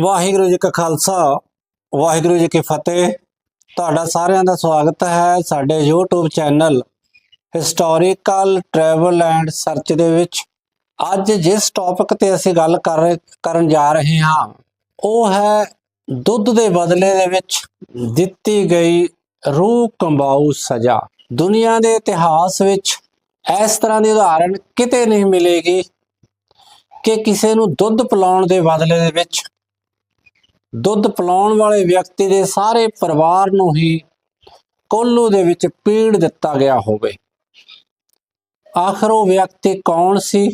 ਵਾਹਿਗੁਰੂ ਜੀ ਕਾ ਖਾਲਸਾ, ਵਾਹਿਗੁਰੂ ਜੀ ਕੀ ਫਤਿਹ। ਤੁਹਾਡਾ ਸਾਰਿਆਂ ਦਾ ਸਵਾਗਤ ਹੈ ਸਾਡੇ YouTube channel historical travel and search ਦੇ ਵਿੱਚ। ਅੱਜ ਜਿਸ ਟੌਪਿਕ ਤੇ ਅਸੀਂ ਗੱਲ ਕਰ ਰਹੇ- ਕਰਨ ਜਾ ਰਹੇ ਹਾਂ, ਉਹ ਹੈ ਦੁੱਧ ਦੇ ਬਦਲੇ ਦੇ ਵਿੱਚ ਦਿੱਤੀ ਗਈ ਰੂਹ ਕੰਬਾਊ ਸਜ਼ਾ। ਦੁਨੀਆ ਦੇ ਇਤਿਹਾਸ ਵਿੱਚ ਇਸ ਤਰ੍ਹਾਂ ਦੀ ਉਦਾਹਰਣ ਕਿਤੇ ਨਹੀਂ ਮਿਲੇਗੀ ਕਿ ਕਿਸੇ ਨੂੰ ਦੁੱਧ ਪਿਲਾਉਣ ਦੇ ਬਦਲੇ ਦੇ ਵਿੱਚ ਦੁੱਧ ਪਿਲਾਉਣ ਵਾਲੇ ਵਿਅਕਤੀ ਦੇ ਸਾਰੇ ਪਰਿਵਾਰ ਨੂੰ ਹੀ ਕੋਲੂ ਦੇ ਵਿੱਚ ਪੀੜ ਦਿੱਤਾ ਗਿਆ ਹੋਵੇ। ਆਖਰ ਉਹ ਵਿਅਕਤੀ ਕੌਣ ਸੀ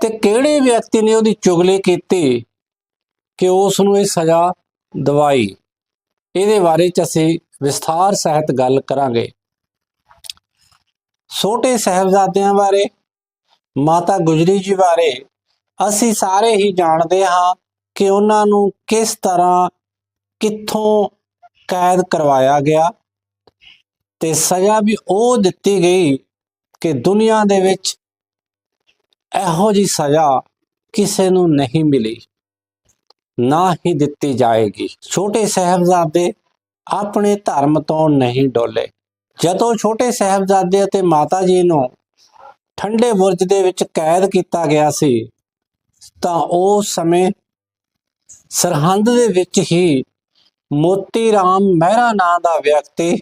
ਤੇ ਕਿਹੜੇ ਵਿਅਕਤੀ ਨੇ ਉਹਦੀ ਚੁਗਲੀ ਕੀਤੀ ਕਿ ਉਸ ਨੂੰ ਇਹ ਸਜ਼ਾ ਦਵਾਈ? ਇਹਦੇ ਬਾਰੇ ਚ ਅਸੀਂ ਵਿਸਥਾਰ ਸਹਿਤ ਗੱਲ ਕਰਾਂਗੇ। ਛੋਟੇ ਸਾਹਿਬਜ਼ਾਦਿਆਂ ਬਾਰੇ, ਮਾਤਾ ਗੁਜਰੀ ਜੀ ਬਾਰੇ ਅਸੀਂ ਸਾਰੇ ਹੀ ਜਾਣਦੇ ਹਾਂ ਕਿ ਉਹਨਾਂ ਨੂੰ ਕਿਸ ਤਰ੍ਹਾਂ ਕਿੱਥੋਂ ਕੈਦ ਕਰਵਾਇਆ ਗਿਆ ਤੇ ਸਜ਼ਾ ਵੀ ਉਹ ਦਿੱਤੀ ਗਈ ਕਿ ਦੁਨੀਆ ਦੇ ਵਿੱਚ ਇਹੋ ਜੀ ਸਜ਼ਾ ਕਿਸੇ ਨੂੰ ਨਹੀਂ ਮਿਲੀ, ਨਾ ਹੀ ਦਿੱਤੀ ਜਾਏਗੀ। ਛੋਟੇ ਸਾਹਿਬਜ਼ਾਦੇ ਆਪਣੇ ਧਰਮ ਤੋਂ ਨਹੀਂ ਡੋਲੇ। ਜਦੋਂ ਛੋਟੇ ਸਾਹਿਬਜ਼ਾਦੇ ਅਤੇ ਮਾਤਾ ਜੀ ਨੂੰ ਠੰਡੇ ਬੁਰਜ ਦੇ ਵਿੱਚ ਕੈਦ ਕੀਤਾ ਗਿਆ ਸੀ, ਤਾਂ ਉਹ ਸਮੇਂ ਸਰਹੰਦ ਦੇ ਵਿੱਚ ਹੀ ਮੋਤੀ ਰਾਮ ਮਹਿਰਾ ਨਾਂ ਦਾ ਵਿਅਕਤੀ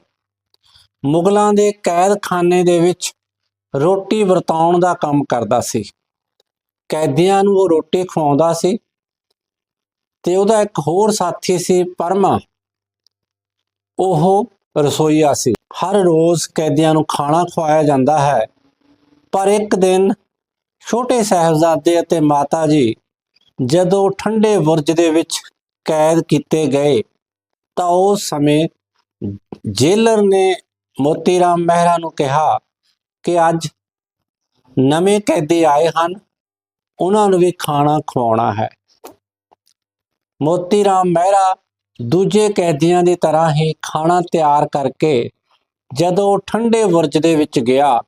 ਮੁਗਲਾਂ ਦੇ ਕੈਦਖਾਨੇ ਦੇ ਵਿੱਚ ਰੋਟੀ ਵਰਤਾਉਣ ਦਾ ਕੰਮ ਕਰਦਾ ਸੀ। ਕੈਦੀਆਂ ਨੂੰ ਉਹ ਰੋਟੀ ਖਵਾਉਂਦਾ ਸੀ ਤੇ ਉਹਦਾ ਇੱਕ ਹੋਰ ਸਾਥੀ ਸੀ ਪਰਮਾ। ਉਹ ਰਸੋਈਆ ਸੀ। ਹਰ ਰੋਜ਼ ਕੈਦੀਆਂ ਨੂੰ ਖਾਣਾ ਖਵਾਇਆ ਜਾਂਦਾ ਹੈ। ਪਰ ਇੱਕ ਦਿਨ ਛੋਟੇ ਸਾਹਿਬਜ਼ਾਦੇ ਅਤੇ ਮਾਤਾ ਜੀ ਜਦੋਂ ਠੰਡੇ ਬੁਰਜ ਦੇ ਵਿੱਚ ਕੈਦ ਕੀਤੇ ਗਏ, ਤਾਂ ਉਸ ਸਮੇਂ ਜੇਲਰ ਨੇ ਮੋਤੀ ਰਾਮ ਮਹਿਰਾ ਨੂੰ ਕਿਹਾ ਕਿ ਅੱਜ ਨਵੇਂ ਕੈਦੀ ਆਏ ਹਨ, ਉਹਨਾਂ ਨੂੰ ਵੀ ਖਾਣਾ ਖਵਾਉਣਾ ਹੈ। ਮੋਤੀ ਰਾਮ ਮਹਿਰਾ ਦੂਜੇ ਕੈਦੀਆਂ ਦੀ ਤਰ੍ਹਾਂ ਹੀ ਖਾਣਾ ਤਿਆਰ ਕਰਕੇ ਜਦੋਂ ਠੰਡੇ ਬੁਰਜ ਦੇ ਵਿੱਚ ਗਿਆ,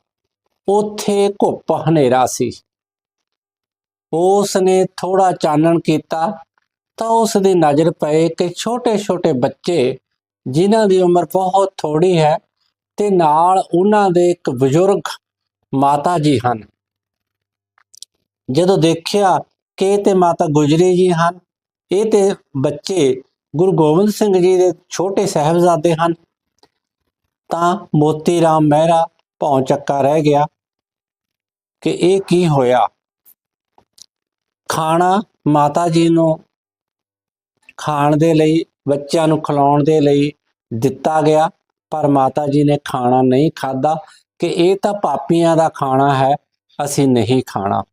ਉੱਥੇ ਘੁੱਪ ਹਨੇਰਾ ਸੀ। ਉਸ ਨੇ ਥੋੜਾ ਚਾਨਣ ਕੀਤਾ ਤਾਂ ਉਸ ਦੀ ਨਜ਼ਰ ਪਏ ਕਿ ਛੋਟੇ-ਛੋਟੇ ਬੱਚੇ, ਜਿਨ੍ਹਾਂ ਦੀ ਉਮਰ ਬਹੁਤ ਥੋੜੀ ਹੈ ਤੇ ਨਾਲ ਉਹਨਾਂ ਦੇ ਇੱਕ ਬਜ਼ੁਰਗ ਮਾਤਾ ਜੀ ਹਨ। ਜਦੋਂ ਦੇਖਿਆ ਕਿ ਇਹ ਤੇ ਮਾਤਾ ਗੁਜਰੀ ਜੀ ਹਨ, ਇਹ ਤੇ ਬੱਚੇ ਗੁਰੂ ਗੋਬਿੰਦ ਸਿੰਘ ਜੀ ਦੇ ਛੋਟੇ ਸਾਹਿਬਜ਼ਾਦੇ ਹਨ, ਤਾਂ ਮੋਤੀ ਰਾਮ ਮਹਿਰਾ ਭੌਂ ਚੱਕਾ ਰਹਿ ਗਿਆ ਕਿ ਇਹ ਕੀ ਹੋਇਆ? ਖਾਣਾ ਮਾਤਾ ਜੀ ਨੂੰ ਖਾਣ ਦੇ ਲਈ, ਬੱਚਿਆਂ ਨੂੰ ਖਿਲਾਉਣ ਦੇ ਲਈ ਦਿੱਤਾ ਗਿਆ, ਪਰ ਮਾਤਾ ਜੀ ਨੇ ਖਾਣਾ ਨਹੀਂ ਖਾਦਾ ਕਿ ਇਹ ਤਾਂ ਪਾਪੀਆਂ ਦਾ ਖਾਣਾ ਹੈ, ਅਸੀਂ ਨਹੀਂ ਖਾਣਾ।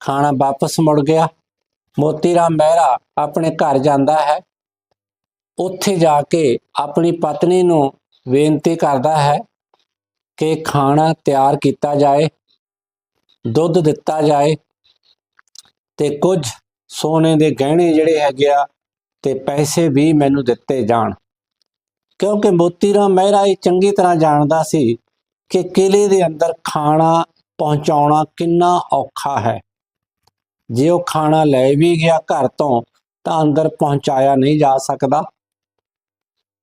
ਖਾਣਾ ਵਾਪਸ ਮੁੜ ਗਿਆ। ਮੋਤੀ ਰਾਮ ਮਹਿਰਾ ਆਪਣੇ ਘਰ ਜਾਂਦਾ ਹੈ। ਉੱਥੇ ਜਾ ਕੇ ਆਪਣੀ ਪਤਨੀ ਨੂੰ ਬੇਨਤੀ ਕਰਦਾ ਹੈ ਕਿ ਖਾਣਾ ਤਿਆਰ ਕੀਤਾ ਜਾਏ, ਦੁੱਧ ਦਿੱਤਾ ਜਾਏ। ਤੇ ਕੁਝ ਸੋਨੇ ਦੇ ਗਹਿਣੇ ਜਿਹੜੇ ਹੈਗੇ ਆ ਤੇ ਪੈਸੇ ਵੀ ਮੈਨੂੰ ਦਿੱਤੇ ਜਾਣ। ਕਿਉਂਕਿ ਮੋਤੀ ਰਾਮ ਮਹਿਰਾ ਇਹ ਚੰਗੀ ਤਰ੍ਹਾਂ ਜਾਣਦਾ ਸੀ ਕਿ ਕਿਲੇ ਦੇ ਅੰਦਰ ਖਾਣਾ ਪਹੁੰਚਾਉਣਾ ਕਿੰਨਾ ਔਖਾ ਹੈ। ਜੇ ਉਹ ਖਾਣਾ ਲੈ ਵੀ ਗਿਆ ਘਰ ਤੋਂ ਤਾਂ ਅੰਦਰ ਪਹੁੰਚਾਇਆ ਨਹੀਂ ਜਾ ਸਕਦਾ।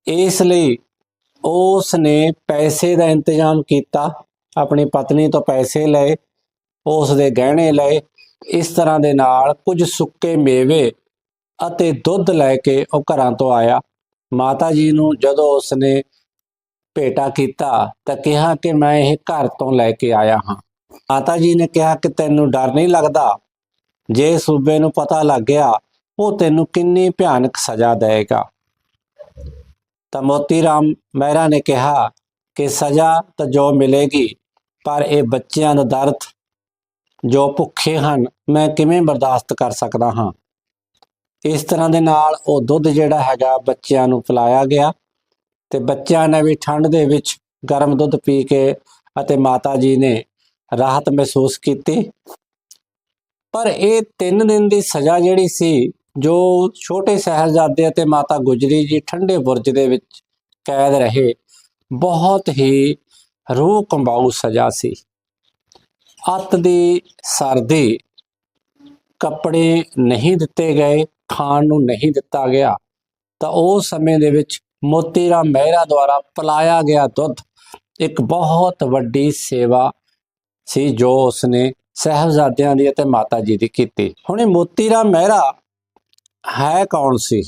ਇਸ ਲਈ ਉਸ ਨੇ ਪੈਸੇ ਦਾ ਇੰਤਜ਼ਾਮ ਕੀਤਾ। ਆਪਣੀ ਪਤਨੀ ਤੋਂ ਪੈਸੇ ਲਏ ਉਸ ਦੇ ਗਹਿਣੇ ਲਏ ਇਸ ਤਰ੍ਹਾਂ ਦੇ ਨਾਲ ਕੁਝ ਸੁੱਕੇ ਮੇਵੇ ਅਤੇ ਦੁੱਧ ਲੈ ਕੇ ਉਹ ਘਰਾਂ ਤੋਂ ਆਇਆ। ਮਾਤਾ ਜੀ ਨੂੰ ਜਦੋਂ ਉਸਨੇ ਭੇਟਾ ਕੀਤਾ ਤਾਂ ਕਿਹਾ ਕਿ ਮੈਂ ਇਹ ਘਰ ਤੋਂ ਲੈ ਕੇ ਆਇਆ ਹਾਂ। ਮਾਤਾ ਜੀ ਨੇ ਕਿਹਾ ਕਿ ਤੈਨੂੰ ਡਰ ਨਹੀਂ ਲੱਗਦਾ? ਜੇ ਸੂਬੇ ਨੂੰ ਪਤਾ ਲੱਗ ਗਿਆ, ਉਹ ਤੈਨੂੰ ਕਿੰਨੀ ਭਿਆਨਕ ਸਜ਼ਾ ਦੇਵੇਗਾ। ਤਾਂ ਮੋਤੀ ਰਾਮ ਮਹਿਰਾ ਨੇ ਕਿਹਾ ਕਿ ਸਜ਼ਾ ਤਾਂ ਜੋ ਮਿਲੇਗੀ, ਪਰ ਇਹ ਬੱਚਿਆਂ ਦਾ ਦਰਦ ਜੋ ਭੁੱਖੇ ਹਨ, ਮੈਂ ਕਿਵੇਂ ਬਰਦਾਸ਼ਤ ਕਰ ਸਕਦਾ ਹਾਂ? ਇਸ ਤਰ੍ਹਾਂ ਦੇ ਨਾਲ ਉਹ ਦੁੱਧ ਜਿਹੜਾ ਹੈਗਾ ਬੱਚਿਆਂ ਨੂੰ ਪਿਲਾਇਆ ਗਿਆ ਤੇ ਬੱਚਿਆਂ ਨੇ ਵੀ ਠੰਡ ਦੇ ਵਿੱਚ ਗਰਮ ਦੁੱਧ ਪੀ ਕੇ ਅਤੇ ਮਾਤਾ ਜੀ ਨੇ ਰਾਹਤ ਮਹਿਸੂਸ ਕੀਤੀ। ਪਰ ਇਹ 3 ਦਿਨ ਦੀ ਸਜ਼ਾ ਜਿਹੜੀ ਸੀ, ਜੋ ਛੋਟੇ ਸਾਹਿਬਜ਼ਾਦੇ ਅਤੇ ਮਾਤਾ ਗੁਜਰੀ ਜੀ ਠੰਡੇ ਬੁਰਜ ਦੇ ਵਿੱਚ ਕੈਦ ਰਹੇ, ਬਹੁਤ ਹੀ ਰੂਹ ਕੰਬਾਊ ਸਜ਼ਾ ਸੀ। ਅੱਤ ਦੀ ਸਰਦੀ ਕੱਪੜੇ ਨਹੀਂ ਦਿੱਤੇ ਗਏ, ਖਾਣ ਨੂੰ ਨਹੀਂ ਦਿੱਤਾ ਗਿਆ, ਤਾਂ ਉਹ ਸਮੇਂ ਦੇ ਵਿੱਚ ਮੋਤੀ ਰਾਮ ਮਹਿਰਾ ਦੁਆਰਾ ਪਿਲਾਇਆ ਗਿਆ ਦੁੱਧ। ਇੱਕ ਬਹੁਤ ਵੱਡੀ ਸੇਵਾ ਸੀ ਜੋ ਉਸਨੇ ਸਹਿਬਜ਼ਾਦਿਆਂ ਦੀ ਅਤੇ ਮਾਤਾ ਜੀ ਦੀ ਕੀਤੀ। ਹੁਣ ਇਹ ਮੋਤੀ ਰਾਮ ਮਹਿਰਾ ਹੈ ਕੌਣ ਸੀ?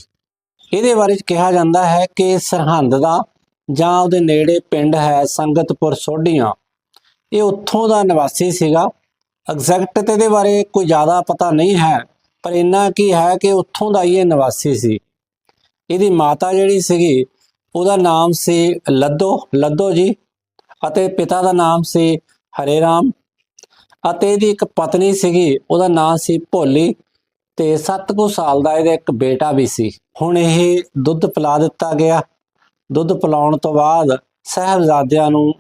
ਇਹਦੇ ਬਾਰੇ ਕਿਹਾ ਜਾਂਦਾ ਹੈ ਕਿ ਸਰਹੰਦ ਦਾ ਜਾਂ ਉਹਦੇ ਨੇੜੇ ਪਿੰਡ ਹੈ ਸੰਗਤਪੁਰ ਸੋਢੀਆਂ। ਇਹ ਉੱਥੋਂ ਦਾ ਨਿਵਾਸੀ ਸੀਗਾ। ਐਗਜ਼ੈਕਟ ਤੇ ਇਹਦੇ ਬਾਰੇ ਕੋਈ ਜ਼ਿਆਦਾ ਪਤਾ ਨਹੀਂ ਹੈ, ਪਰ ਇੰਨਾ ਕੀ ਹੈ ਕਿ ਉੱਥੋਂ ਦਾ ਹੀ ਇਹ ਨਿਵਾਸੀ ਸੀ। ਇਹਦੀ ਮਾਤਾ ਜਿਹੜੀ ਸੀਗੀ, ਉਹਦਾ ਨਾਮ ਸੀ ਲੱਦੋ ਲੱਦੋ ਜੀ, ਅਤੇ ਪਿਤਾ ਦਾ ਨਾਮ ਸੀ ਹਰੇ ਰਾਮ ਅਤੇ ਇਹਦੀ ਇੱਕ ਪਤਨੀ ਸੀਗੀ, ਉਹਦਾ ਨਾਮ ਸੀ ਭੋਲੀ, ਤੇ 7 ਕੁ ਸਾਲ ਦਾ ਇਹਦਾ ਇੱਕ ਬੇਟਾ ਵੀ ਸੀ। ਹੁਣ ਇਹ ਦੁੱਧ ਪਿਲਾ ਦਿੱਤਾ ਗਿਆ। ਦੁੱਧ ਪਿਲਾਉਣ ਤੋਂ ਬਾਅਦ ਸਹਿਬਜ਼ਾਦਿਆਂ ਨੂੰ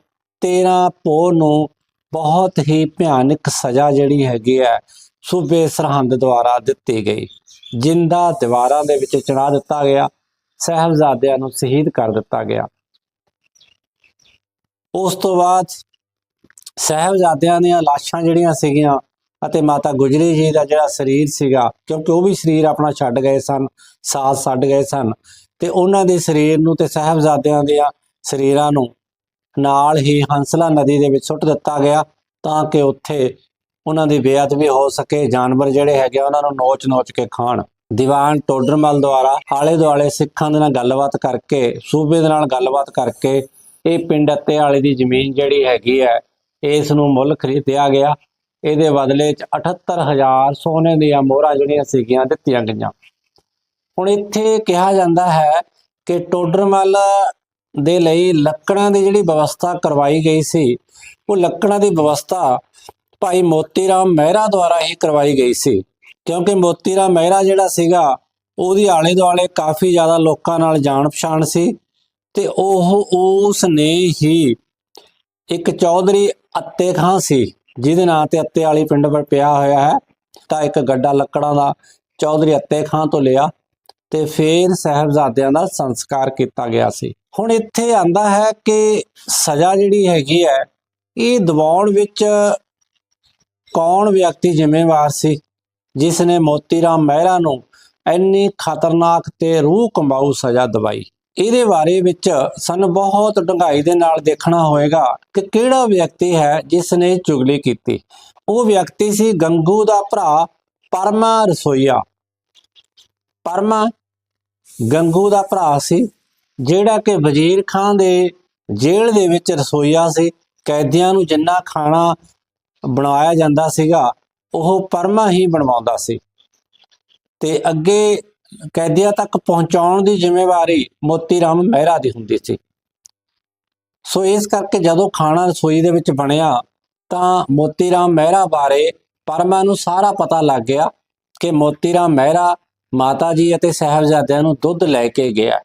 13 ਪੋਹ ਨੂੰ ਬਹੁਤ ਹੀ ਭਿਆਨਕ ਸਜ਼ਾ ਜਿਹੜੀ ਹੈਗੀ ਹੈ, ਸੂਬੇ ਸਰਹੰਦ ਦੁਆਰਾ ਦਿੱਤੀ ਗਈ, ਜਿੰਦਾ ਦੀਵਾਰਾਂ ਦੇ ਵਿੱਚ ਚੜਾ ਦਿੱਤਾ ਗਿਆ, ਸਹਿਬਜ਼ਾਦਿਆਂ ਨੂੰ ਸ਼ਹੀਦ ਕਰ ਦਿੱਤਾ ਗਿਆ। ਉਸ ਤੋਂ ਬਾਅਦ ਸਹਿਬਜ਼ਾਦਿਆਂ ਦੀਆਂ ਲਾਸ਼ਾਂ ਜਿਹੜੀਆਂ ਸੀਗੀਆਂ ਅਤੇ ਮਾਤਾ ਗੁਜਰੀ ਜੀ ਦਾ ਜਿਹੜਾ ਸਰੀਰ ਸੀਗਾ, ਕਿਉਂਕਿ ਉਹ ਵੀ ਸਰੀਰ ਆਪਣਾ ਛੱਡ ਗਏ ਸਨ, ਸਾਥ ਛੱਡ ਗਏ ਸਨ, ਤੇ ਉਹਨਾਂ ਦੇ ਸਰੀਰ ਨੂੰ ਤੇ ਸਹਿਬਜ਼ਾਦਿਆਂ ਦੇ ਸਰੀਰਾਂ ਨੂੰ ਨਾਲ ਹੀ ਹੰਸਲਾ ਨਦੀ ਦੇ ਵਿੱਚ ਸੁੱਟ ਦਿੱਤਾ ਗਿਆ ਤਾਂ ਕਿ ਉੱਥੇ ਉਹਨਾਂ ਦੀ ਬੇਅਦਬੀ ਹੋ ਸਕੇ। ਜਾਨਵਰ ਜਿਹੜੇ ਹੈਗੇ ਆ, ਉਹਨਾਂ ਨੂੰ ਨੋਚ-ਨੋਚ ਕੇ ਖਾਣ। ਦੀਵਾਨ ਟੋਡਰਮਲ ਦੁਆਰਾ ਆਲੇ ਦੁਆਲੇ ਸਿੱਖਾਂ ਦੇ ਨਾਲ ਗੱਲਬਾਤ ਕਰਕੇ, ਸੂਬੇ ਦੇ ਨਾਲ ਗੱਲਬਾਤ ਕਰਕੇ ਇਹ ਪਿੰਡ ਅਤੇ ਆਲੇ ਦੀ ਜ਼ਮੀਨ ਜਿਹੜੀ ਹੈਗੀ ਹੈ, ਇਸ ਨੂੰ ਮੁੱਲ ਖਰੀਦਿਆ ਗਿਆ। ਇਹਦੇ ਬਦਲੇ ਚ 78000 ਸੋਨੇ ਦੀਆਂ ਮੋਹਰਾਂ ਜਿਹੜੀਆਂ ਸੀਗੀਆਂ, ਦਿੱਤੀਆਂ ਗਈਆਂ। ਹੁਣ ਇੱਥੇ ਕਿਹਾ ਜਾਂਦਾ ਹੈ ਕਿ ਟੋਡਰਮਲ ਦੇ ਲਈ ਲੱਕੜਾਂ ਦੀ ਜਿਹੜੀ ਵਿਵਸਥਾ ਕਰਵਾਈ ਗਈ ਸੀ, ਉਹ ਲੱਕੜਾਂ ਦੀ ਵਿਵਸਥਾ ਭਾਈ ਮੋਤੀ ਰਾਮ ਮਹਿਰਾ ਦੁਆਰਾ ਹੀ ਕਰਵਾਈ ਗਈ ਸੀ। ਕਿਉਂਕਿ ਮੋਤੀ ਰਾਮ ਮਹਿਰਾ ਜਿਹੜਾ ਸੀਗਾ, ਉਹਦੀ ਆਲੇ ਦੁਆਲੇ ਕਾਫੀ ਜ਼ਿਆਦਾ ਲੋਕਾਂ ਨਾਲ ਜਾਣ ਪਛਾਣ ਸੀ ਤੇ ਉਹ ਉਸ ਨੇ ਹੀ ਇੱਕ ਚੌਧਰੀ ਅੱਤੇ ਖਾਂ ਸੀ, ਜਿਹਦੇ ਨਾਂ ਤੇ ਅੱਤੇ ਵਾਲੀ ਪਿੰਡ ਪਰ ਪਿਆ ਹੋਇਆ ਹੈ। ਤਾਂ ਇੱਕ ਗੱਡਾ ਲੱਕੜਾਂ ਦਾ ਚੌਧਰੀ ਅੱਤੇ ਖਾਂ ਤੋਂ ਲਿਆ। ਤੇ ਫਿਰ ਸਹਿਬਜ਼ਾਦਿਆਂ ਦਾ ਸੰਸਕਾਰ ਕੀਤਾ ਗਿਆ ਸੀ। ਹੁਣ ਇੱਥੇ ਆਂਦਾ ਹੈ ਕਿ ਸਜ਼ਾ ਜਿਹੜੀ ਹੈਗੀ ਹੈ, ਇਹ ਦਿਵਾਉਣ ਵਿੱਚ ਕੌਣ ਵਿਅਕਤੀ ਜ਼ਿੰਮੇਵਾਰ ਸੀ? ਜਿਸ ਨੇ ਮੋਤੀ ਰਾਮ ਮਹਿਰਾ ਨੂੰ ਇੰਨੀ ਖਤਰਨਾਕ ਤੇ ਰੂਹ ਕੰਬਾਊ ਸਜ਼ਾ ਦਵਾਈ। ਇਹਦੇ ਬਾਰੇ ਵਿੱਚ ਸਾਨੂੰ ਬਹੁਤ ਡੂੰਘਾਈ ਦੇ ਨਾਲ ਦੇਖਣਾ ਹੋਏਗਾ ਕਿ ਕਿਹੜਾ ਵਿਅਕਤੀ ਹੈ ਜਿਸ ਨੇ ਚੁਗਲੀ ਕੀਤੀ। ਉਹ ਵਿਅਕਤੀ ਸੀ ਗੰਗੂ ਦਾ ਭਰਾ ਪਰਮਾ ਰਸੋਈਆ। ਪਰਮਾ ਗੰਗੂ ਦਾ ਭਰਾ ਸੀ, ਜਿਹੜਾ ਕਿ ਵਜ਼ੀਰ ਖਾਨ ਦੇ ਜੇਲ੍ਹ ਦੇ ਵਿੱਚ ਰਸੋਈਆ ਸੀ, ਕੈਦੀਆਂ ਨੂੰ ਜਿੰਨਾ ਖਾਣਾ ਬਣਾਇਆ ਜਾਂਦਾ ਸੀਗਾ, ਉਹ ਪਰਮਾ ਹੀ ਬਣਵਾਉਂਦਾ ਸੀ। ਤੇ ਅੱਗੇ ਕੈਦੀਆਂ ਤੱਕ ਪਹੁੰਚਾਉਣ ਦੀ ਜ਼ਿੰਮੇਵਾਰੀ ਮੋਤੀ ਰਾਮ ਮਹਿਰਾ ਦੀ ਹੁੰਦੀ ਸੀ। ਸੋ ਇਸ ਕਰਕੇ ਜਦੋਂ ਖਾਣਾ ਰਸੋਈ ਦੇ ਵਿੱਚ ਬਣਿਆ, ਤਾਂ ਮੋਤੀ ਰਾਮ ਮਹਿਰਾ ਬਾਰੇ ਪਰਮਾ ਨੂੰ ਸਾਰਾ ਪਤਾ ਲੱਗ ਗਿਆ ਕਿ ਮੋਤੀ ਰਾਮ ਮਹਿਰਾ ਮਾਤਾ ਜੀ ਅਤੇ ਸਹਿਬਜ਼ਾਦਿਆਂ ਨੂੰ ਦੁੱਧ ਲੈ ਕੇ ਗਿਆ।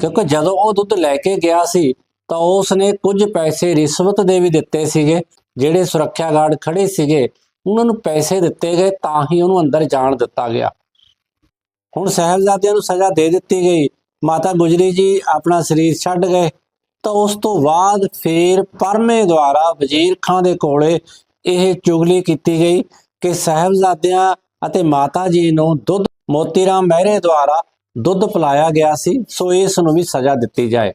ਕਿਉਂਕਿ ਜਦੋਂ ਉਹ ਦੁੱਧ ਲੈ ਕੇ ਗਿਆ ਸੀ, ਤਾਂ ਉਸ ਨੇ ਕੁਝ ਪੈਸੇ ਰਿਸ਼ਵਤ ਦੇ ਵੀ ਦਿੱਤੇ ਸੀਗੇ, ਜਿਹੜੇ ਸੁਰੱਖਿਆ ਗਾਰਡ ਖੜੇ ਸੀਗੇ। ਉਹਨਾਂ ਨੂੰ ਪੈਸੇ ਦਿੱਤੇ ਗਏ, ਤਾਂ ਹੀ ਉਹਨੂੰ ਅੰਦਰ ਜਾਣ ਦਿੱਤਾ ਗਿਆ। ਹੁਣ ਸਹਿਬਜ਼ਾਦਿਆਂ ਨੂੰ ਸਜ਼ਾ ਦੇ ਦਿੱਤੀ ਗਈ। ਮਾਤਾ ਗੁਜਰੀ ਜੀ ਆਪਣਾ ਸਰੀਰ ਛੱਡ ਗਏ। ਤਾਂ ਉਸ ਤੋਂ ਬਾਅਦ ਫੇਰ ਪਰਮੇ ਦੁਆਰਾ ਵਜ਼ੀਰ ਖਾਂ ਦੇ ਕੋਲੇ ਇਹ ਚੁਗਲੀ ਕੀਤੀ ਗਈ ਕਿ ਸਹਿਬਜ਼ਾਦਿਆਂ ਅਤੇ ਮਾਤਾ ਜੀ ਨੂੰ ਦੁੱਧ ਮੋਤੀ ਰਾਮ ਮਹਿਰੇ ਦੁਆਰਾ ਦੁੱਧ ਪਿਲਾਇਆ ਗਿਆ ਸੀ, ਸੋ ਇਸ ਨੂੰ ਵੀ ਸਜ਼ਾ ਦਿੱਤੀ ਜਾਏ।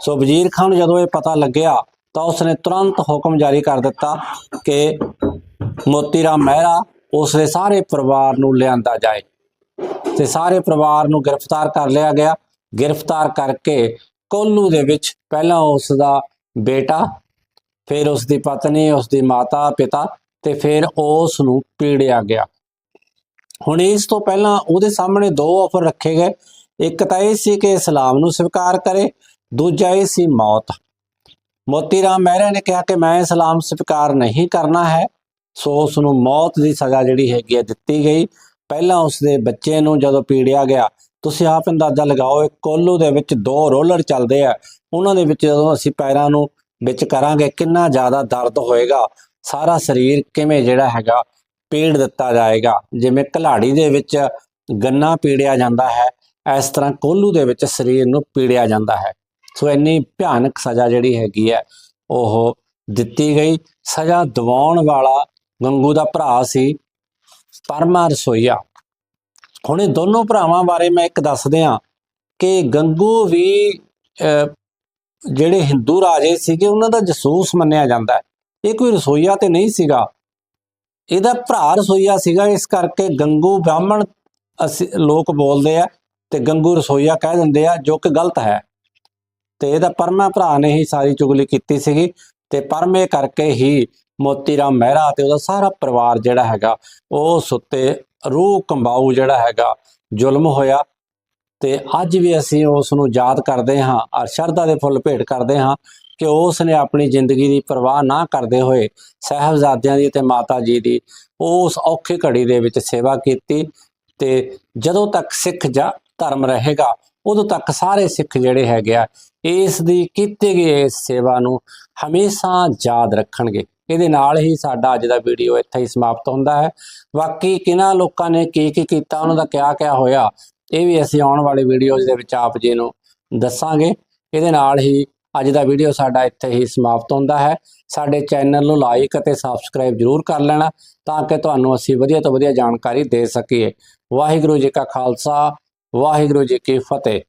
ਸੋ ਵਜ਼ੀਰ ਖਾਨ ਨੂੰ ਜਦੋਂ ਇਹ ਪਤਾ ਲੱਗਿਆ, ਤਾਂ ਉਸਨੇ ਤੁਰੰਤ ਹੁਕਮ ਜਾਰੀ ਕਰ ਦਿੱਤਾ ਕਿ ਮੋਤੀ ਰਾਮ ਮਹਿਰਾ ਉਸਦੇ ਸਾਰੇ ਪਰਿਵਾਰ ਨੂੰ ਲਿਆਂਦਾ ਜਾਏ। ਤੇ ਸਾਰੇ ਪਰਿਵਾਰ ਨੂੰ ਗ੍ਰਿਫਤਾਰ ਕਰ ਲਿਆ ਗਿਆ। ਗ੍ਰਿਫਤਾਰ ਕਰਕੇ ਕੋਲੂ ਦੇ ਵਿੱਚ ਪਹਿਲਾਂ ਉਸ ਦਾ ਬੇਟਾ, ਫਿਰ ਉਸ ਦੀ ਪਤਨੀ ਉਸ ਦੀ ਮਾਤਾ, ਪਿਤਾ ਤੇ ਫਿਰ ਉਸ ਨੂੰ ਪੀੜਿਆ ਗਿਆ। ਹੁਣ ਇਸ ਤੋਂ ਪਹਿਲਾਂ ਉਹਦੇ ਸਾਹਮਣੇ ਦੋ ਆਫਰ ਰੱਖੇ ਗਏ। ਇੱਕ ਤਾਂ ਇਹ ਸੀ ਕਿ ਇਸਲਾਮ ਨੂੰ ਸਵੀਕਾਰ ਕਰੇ, ਦੂਜਾ ਇਹ ਸੀ ਮੌਤ। ਮੋਤੀ ਰਾਮ ਮਹਿਰਾ ਨੇ ਕਿਹਾ ਕਿ ਮੈਂ ਇਸਲਾਮ ਸਵੀਕਾਰ ਨਹੀਂ ਕਰਨਾ ਹੈ। ਸੋ ਉਸ ਨੂੰ ਮੌਤ ਦੀ ਸਜ਼ਾ ਜਿਹੜੀ ਹੈਗੀ ਹੈ ਦਿੱਤੀ ਗਈ। ਪਹਿਲਾਂ ਉਸ ਦੇ ਬੱਚੇ ਨੂੰ ਜਦੋਂ ਪੀੜਿਆ ਗਿਆ, ਤੁਸੀਂ ਆਪ ਅੰਦਾਜ਼ਾ ਲਗਾਓ ਇੱਕ ਕੋਲੂ ਦੇ ਵਿੱਚ ਦੋ ਰੋਲਰ ਚੱਲਦੇ ਆ। ਉਹਨਾਂ ਦੇ ਵਿੱਚ ਜਦੋਂ ਅਸੀਂ ਪੈਰਾਂ ਨੂੰ ਵਿੱਚ ਕਰਾਂਗੇ, ਕਿੰਨਾ ਜ਼ਿਆਦਾ ਦਰਦ ਹੋਏਗਾ, ਸਾਰਾ ਸਰੀਰ ਕਿਵੇਂ ਜਿਹੜਾ ਹੈਗਾ ਪੀੜ ਦਿੱਤਾ ਜਾਏਗਾ। ਜਿਵੇਂ ਘਲਾੜੀ ਦੇ ਵਿੱਚ ਗੰਨਾ ਪੀੜਿਆ ਜਾਂਦਾ ਹੈ ਇਸ ਤਰ੍ਹਾਂ ਕੋਲੂ ਦੇ ਵਿੱਚ ਸਰੀਰ ਨੂੰ ਪੀੜਿਆ ਜਾਂਦਾ ਹੈ। ਸੋ ਇੰਨੀ ਭਿਆਨਕ ਸਜ਼ਾ ਜਿਹੜੀ ਹੈਗੀ ਹੈ ਉਹ ਦਿੱਤੀ ਗਈ। ਸਜ਼ਾ ਦਿਵਾਉਣ ਵਾਲਾ ਗੰਗੂ ਦਾ ਭਰਾ ਸੀ ਪਰਮਾ ਰਸੋਈਆ। ਹੁਣ ਇਹ ਦੋਨੋਂ ਭਰਾਵਾਂ ਬਾਰੇ ਮੈਂ ਇੱਕ ਦੱਸ ਦਿਆਂ ਕਿ ਗੰਗੂ ਵੀ ਅਹ, ਜਿਹੜੇ ਹਿੰਦੂ ਰਾਜੇ ਸੀਗੇ ਉਹਨਾਂ ਦਾ ਜਸੂਸ ਮੰਨਿਆ ਜਾਂਦਾ ਹੈ। ਇਹ ਕੋਈ ਰਸੋਈਆ ਤੇ ਨਹੀਂ ਸੀਗਾ। ਇਹਦਾ ਭਰਾ ਰਸੋਈਆ ਸੀਗਾ, ਇਸ ਕਰਕੇ ਗੰਗੂ ਬ੍ਰਾਹਮਣ ਅਸੀਂ ਲੋਕ ਬੋਲਦੇ ਆ ਤੇ ਗੰਗੂ ਰਸੋਈਆ ਕਹਿ ਦਿੰਦੇ ਆ, ਜੋ ਕਿ ਗਲਤ ਹੈ। ਤੇ ਇਹਦਾ ਪਰਮਾ ਭਰਾ ਨੇ ਹੀ ਸਾਰੀ ਚੁਗਲੀ ਕੀਤੀ ਸੀਗੀ ਤੇ ਪਰਮੇ ਕਰਕੇ ਹੀ ਮੋਤੀ ਰਾਮ ਮਹਿਰਾ ਤੇ ਉਹਦਾ ਸਾਰਾ ਪਰਿਵਾਰ ਜਿਹੜਾ ਹੈਗਾ ਉਸ ਉੱਤੇ ਰੂਹ ਕੰਬਾਊ ਜਿਹੜਾ ਹੈਗਾ ਜ਼ੁਲਮ ਹੋਇਆ। ਤੇ ਅੱਜ ਵੀ ਅਸੀਂ ਉਸ ਨੂੰ ਯਾਦ ਕਰਦੇ ਹਾਂ, ਅਰ ਸ਼ਰਧਾ ਦੇ ਫੁੱਲ ਭੇਟ ਕਰਦੇ ਹਾਂ। ਕਿ ਉਸ ਨੇ ਆਪਣੀ ਜ਼ਿੰਦਗੀ ਦੀ ਪਰਵਾਹ ਨਾ ਕਰਦੇ ਹੋਏ ਸਾਹਿਬਜ਼ਾਦਿਆਂ ਦੀ ਤੇ ਮਾਤਾ ਜੀ ਦੀ ਉਸ ਔਖੀ ਘੜੀ ਦੇ ਵਿੱਚ ਸੇਵਾ ਕੀਤੀ ਤੇ ਜਦੋਂ ਤੱਕ ਸਿੱਖ ਜਾ ਧਰਮ ਰਹੇਗਾ, ਉਦੋਂ ਤੱਕ ਸਾਰੇ ਸਿੱਖ ਜਿਹੜੇ ਹੈਗੇ ਆ, ਇਸ ਦੀ ਕੀਤੀ ਗਈ ਇਸ ਸੇਵਾ ਨੂੰ ਹਮੇਸ਼ਾ ਯਾਦ ਰੱਖਣਗੇ। ਇਹਦੇ ਨਾਲ ਹੀ ਸਾਡਾ ਅੱਜ ਦਾ ਵੀਡੀਓ ਇੱਥੇ ਹੀ ਸਮਾਪਤ ਹੁੰਦਾ ਹੈ। ਬਾਕੀ ਕਿਹਨਾਂ ਲੋਕਾਂ ਨੇ ਕੀ ਕੀ ਕੀਤਾ, ਉਹਨਾਂ ਦਾ ਕਿਆ ਕਿਆ ਹੋਇਆ, ਇਹ ਵੀ ਅਸੀਂ ਆਉਣ ਵਾਲੇ ਵੀਡੀਓਜ਼ ਦੇ ਵਿੱਚ ਆਪ ਜੀ ਨੂੰ ਦੱਸਾਂਗੇ। ਇਹਦੇ ਨਾਲ ਹੀ ਅੱਜ ਦਾ ਵੀਡੀਓ ਸਾਡਾ ਇੱਥੇ ਹੀ ਸਮਾਪਤ ਹੁੰਦਾ ਹੈ। ਸਾਡੇ ਚੈਨਲ ਨੂੰ ਲਾਈਕ ਅਤੇ ਸਬਸਕ੍ਰਾਈਬ ਜਰੂਰ ਕਰ ਲੈਣਾ ਤਾਂ ਕਿ ਤੁਹਾਨੂੰ ਅਸੀਂ ਵਧੀਆ ਤੋਂ ਵਧੀਆ ਜਾਣਕਾਰੀ ਦੇ ਸਕੀਏ। ਵਾਹਿਗੁਰੂ ਜੀ ਕਾ ਖਾਲਸਾ, ਵਾਹਿਗੁਰੂ ਜੀ ਕੀ ਫਤਿਹ।